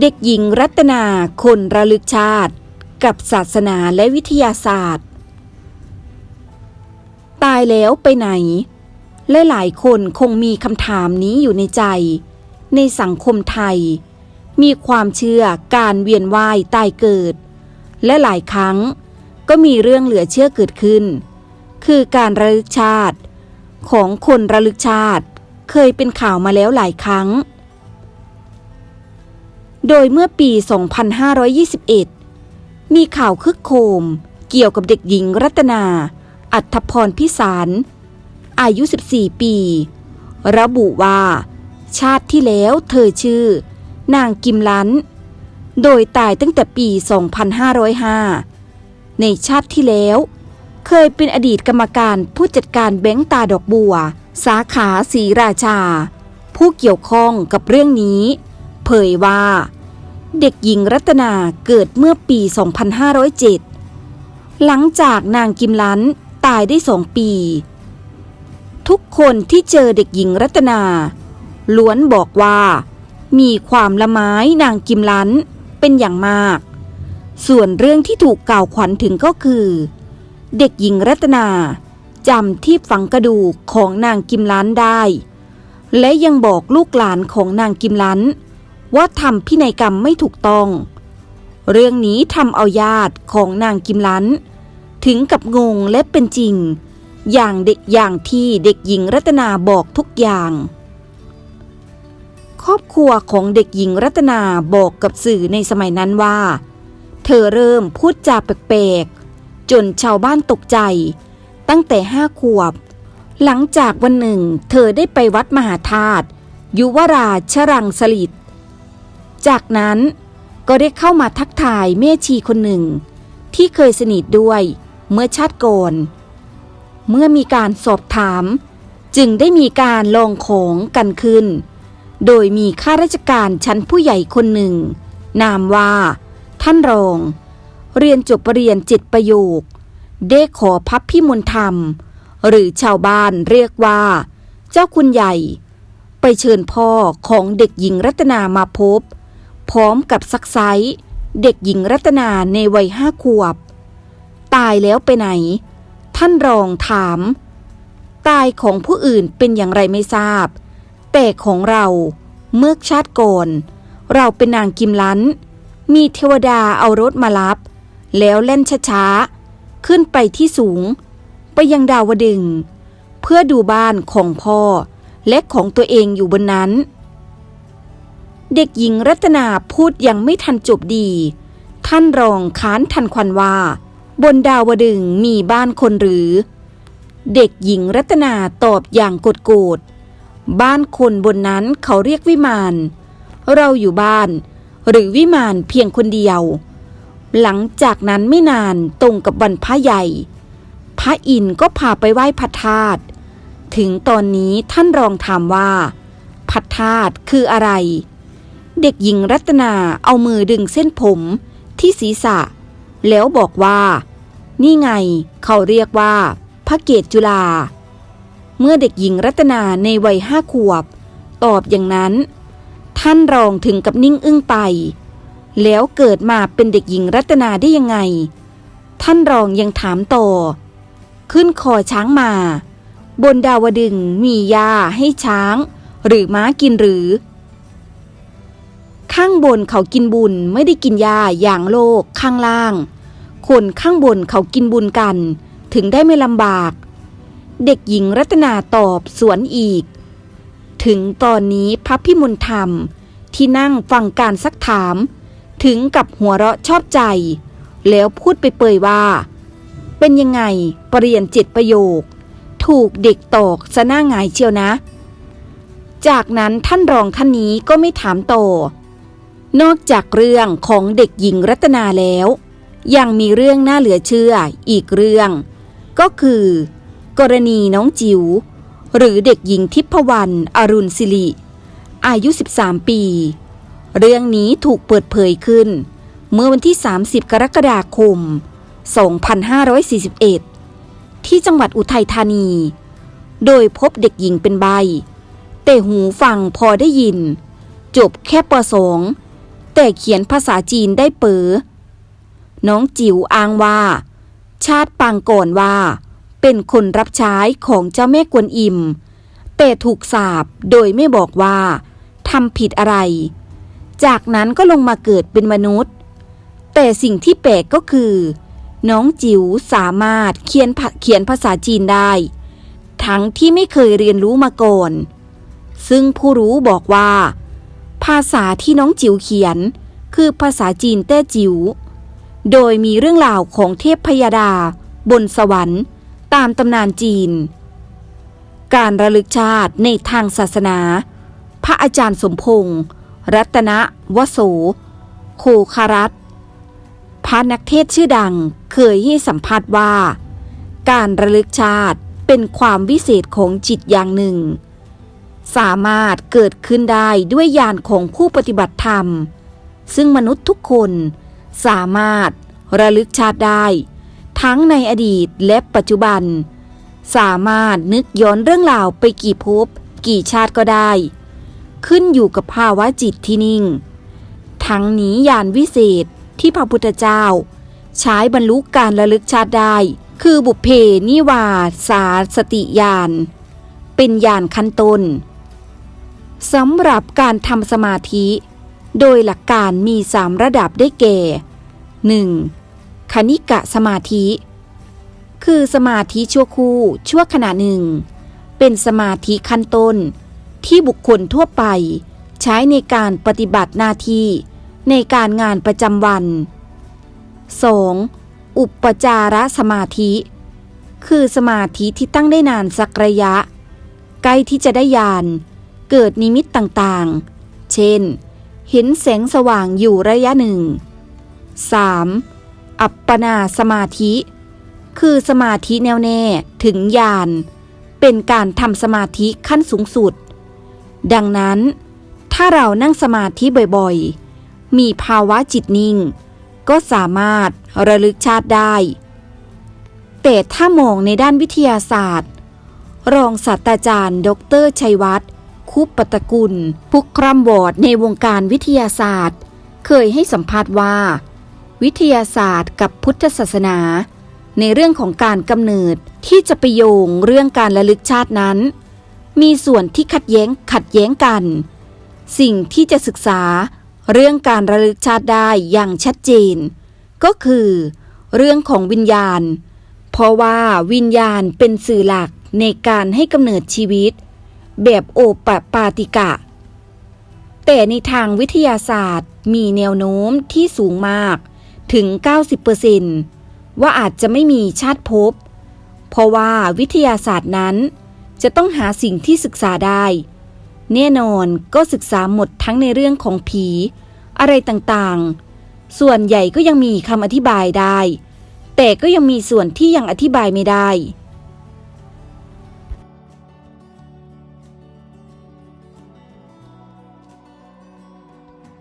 เด็กหญิงรัตนาคนระลึกชาติ กับศาสนาและวิทยาศาสตร์ ตายแล้วไปไหน และหลายคนคงมีคำถามนี้อยู่ในใจ ในสังคมไทย มีความเชื่อการเวียนว่ายตายเกิด และหลายครั้งก็มีเรื่องเหลือเชื่อเกิดขึ้น คือการระลึกชาติ ของคนระลึกชาติ เคยเป็นข่าวมาแล้วหลายครั้ง โดยเมื่อปี 2521 มีข่าวคึกโคม เกี่ยวกับเด็กหญิงรัตนา อัธพรพิสาร อายุ 14 ปี ระบุว่า ชาติที่แล้วเธอชื่อ นางกิมลัน โดยตายตั้งแต่ปี 2505 ในชาติที่แล้ว เคยเป็นอดีตกรรมการผู้จัดการแบงก์ตาดอกบัว สาขาศรีราชา ผู้เกี่ยวข้องกับเรื่องนี้ เผยว่า เด็กหญิงรัตนาเกิดเมื่อปี 2507 หลังจากนางกิมลันตายได้สองปี ทุกคนที่เจอเด็กหญิงรัตนา ล้วนบอกว่า มีความละไม้นางกิมลันเป็นอย่างมาก ส่วนเรื่องที่ถูกกล่าวขวัญถึงก็คือ เด็กหญิงรัตนาจำที่ฝังกระดูกของนางกิมลันได้ และยังบอกลูกหลานของนางกิมลัน ว่าทำพินัยกรรมไม่ถูกต้อง เรื่องนี้ทำเอาญาติของนางกิมลัน ถึงกับงงและเป็นจริง อย่างเด็กอย่างที่เด็กหญิงรัตนาบอกทุกอย่าง ครอบครัวของเด็กหญิงรัตนาบอกกับสื่อในสมัยนั้นว่า เธอเริ่มพูดจาแปลกๆ จนชาวบ้านตกใจ ตั้งแต่ห้าขวบ หลังจากวันหนึ่ง เธอได้ไปวัดมหาธาตุยุวราชรังสลิด จากนั้นก็ได้เข้ามาทักทายแม่ชีคนหนึ่ง ที่เคยสนิทด้วยเมื่อชาติก่อนเมื่อมีการสอบถาม จึงได้มีการลองของกันขึ้น โดยมีข้าราชการชั้นผู้ใหญ่คนหนึ่ง นามว่า ท่านรอง เรียนจบปรริญญาจ็ดประโยค ได้ขอพับพิมลธรรม หรือชาวบ้านเรียกว่า เจ้าคุณใหญ่ ไปเชิญพ่อของเด็กหญิงรัตนามาพบ พร้อมกับซักไซเด็กหญิงรัตนาในวัยห้าขวบ ตายแล้วไปไหน ท่านรองถาม ตายของผู้อื่นเป็นอย่างไรไม่ทราบ แต่ของเราเมื่อชาติก่อนเราเป็นนางกิมลันมีเทวดาเอารถมารับ แล้วเล่นช้าๆ ขึ้นไปที่สูง ไปยังดาวดึง เพื่อดูบ้านของพ่อและของตัวเองอยู่บนนั้น เด็กหญิงรัตนาพูดยังไม่ทันจบดี ท่านรองค้านทันควันว่า บนดาวดึงมีบ้านคนหรือ เด็กหญิงรัตนาตอบอย่างโกรธบ้านคนบนนั้นเขาเรียกวิมาน เราอยู่บ้าน หรือวิมานเพียงคนเดียว หลังจากนั้นไม่นานตรงกับวันพระใหญ่ พระอินทร์ก็พาไปไหว้พระธาตุถึงตอนนี้ท่านรองถามว่าพระธาตุคืออะไร เด็กหญิงรัตนาเอามือดึงเส้นผมที่ศีรษะ แล้วบอกว่า นี่ไงเขาเรียกว่า พระเกศจุฬาเมื่อเด็กหญิงรัตนาในวัยห้าขวบ ตอบอย่างนั้น ท่านรองถึงกับนิ่งอึ้งไป แล้วเกิดมาเป็นเด็กหญิงรัตนาได้ยังไง ท่านรองยังถามต่อ ขึ้นคอช้างมา บนดาวดึงมียาให้ช้าง หรือม้ากินหรือ ข้างบนเขากินบุญไม่ได้กินยาอย่างโลกข้างล่าง คนข้างบนเขากินบุญกัน ถึงได้ไม่ลำบาก เด็กหญิงรัตนาตอบสวนอีก ถึงตอนนี้พระพิมลธรรมที่นั่งฟังการซักถาม ถึงกับหัวเราะชอบใจ แล้วพูดไปเปยว่า เป็นยังไงปรริญญาเจ็ดประโยค ถูกเด็กตอกซะหน้าหงายเชียวนะ จากนั้นท่านรองท่านนี้ก็ไม่ถามต่อ นอกจากเรื่องของเด็กหญิงรัตนาแล้ว ยังมีเรื่องน่าเหลือเชื่ออีกเรื่อง ก็คือ กรณีน้องจิว๋วหรือเด็กหญิงทิพวรรณอรุณศิริ อายุ 13 ปี เรื่องนี้ถูกเปิดเผยขึ้น เมื่อวันที่ 30 กรกฎาคม 2541 ที่จังหวัดอุทัยธานี โดยพบเด็กหญิงเป็นใบ แต่หูฟังพอได้ยิน จบแค่ปสอง แต่เขียนภาษาจีนได้เป๋อน้องจิ๋วอ้างว่า ชาติปางก่อนว่า เป็นคนรับใช้ของเจ้าแม่กวนอิม แต่ถูกสาบโดยไม่บอกว่าทำผิดอะไร จากนั้นก็ลงมาเกิดเป็นมนุษย์ แต่สิ่งที่แปลกก็คือ น้องจิ๋วสามารถเขียนภาเขียนภาษาจีนได้ ทั้งที่ไม่เคยเรียนรู้มาก่อน ซึ่งผู้รู้บอกว่า ภาษาที่น้องจิ๋วเขียน คือภาษาจีนแต้จิ๋ว โดยมีเรื่องราวของเทพพยดา บนสวรรค์ ตามตำนานจีน การระลึกชาติในทางศาสนา พระอาจารย์สมพงษ์รัตนวโส โคคารัตพระนักเทศชื่อดังเคยให้สัมภาษณ์ว่า การระลึกชาติเป็นความวิเศษของจิตอย่างหนึ่ง สามารถเกิดขึ้นได้ด้วยญาณของผู้ปฏิบัติธรรม ซึ่งมนุษย์ทุกคนสามารถระลึกชาติได้ ทั้งในอดีตและปัจจุบัน สามารถนึกย้อนเรื่องราวไปกี่ภพกี่ชาติก็ได้ ขึ้นอยู่กับภาวะจิตที่นิ่ง ทั้งนี้ญาณวิเศษที่พระพุทธเจ้า ใช้บรรลุการระลึกชาติได้ คือบุพเพนิวาสาสติญาณเป็นญาณขั้นต้น สำหรับการทำสมาธิ โดยหลักการมีสามระดับได้แก่ 1. คณิกะสมาธิ คือสมาธิชั่วคู่ชั่วขณะหนึ่ง เป็นสมาธิขั้นต้น ที่บุคคลทั่วไป ใช้ในการปฏิบัติหน้าที่ในการงานประจำวัน 2. อุปจารสมาธิ คือสมาธิที่ตั้งได้นานสักระยะ ใกล้ที่จะได้ญาณ เกิดนิมิตต่างๆ เช่น เห็นแสงสว่างอยู่ระยะหนึ่ง 3. อัปปนาสมาธิ คือสมาธิแน่วแน่ถึงญาณ เป็นการทำสมาธิขั้นสูงสุด ดังนั้น ถ้าเรานั่งสมาธิบ่อยๆ มีภาวะจิตนิ่ง ก็สามารถระลึกชาติได้ แต่ถ้ามองในด้านวิทยาศาสตร์ รองศาสตราจารย์ ดรชัยวัฒน์ คุปปตกุล ผู้คร่ำวอดในวงการวิทยาศาสตร์ เคยให้สัมภาษณ์ว่า วิทยาศาสตร์กับพุทธศาสนา ในเรื่องของการกำเนิดที่จะไปโยงเรื่องการระลึกชาตินั้น มีส่วนที่ขัดแย้งขัดแย้งกัน สิ่งที่จะศึกษาเรื่องการระลึกชาติได้อย่างชัดเจน ก็คือ เรื่องของวิญญาณ เพราะว่าวิญญาณเป็นสื่อหลักในการให้กำเนิดชีวิต แบบโอปปาติกะ แต่ในทางวิทยาศาสตร์มีแนวโน้มที่สูงมากถึง 90%ว่าอาจจะไม่มีชาติภพ เพราะว่าวิทยาศาสตร์นั้นจะต้องหาสิ่งที่ศึกษาได้ แน่นอนก็ศึกษาหมดทั้งในเรื่องของผี อะไรต่างๆ ส่วนใหญ่ก็ยังมีคำอธิบายได้ แต่ก็ยังมีส่วนที่ยังอธิบายไม่ได้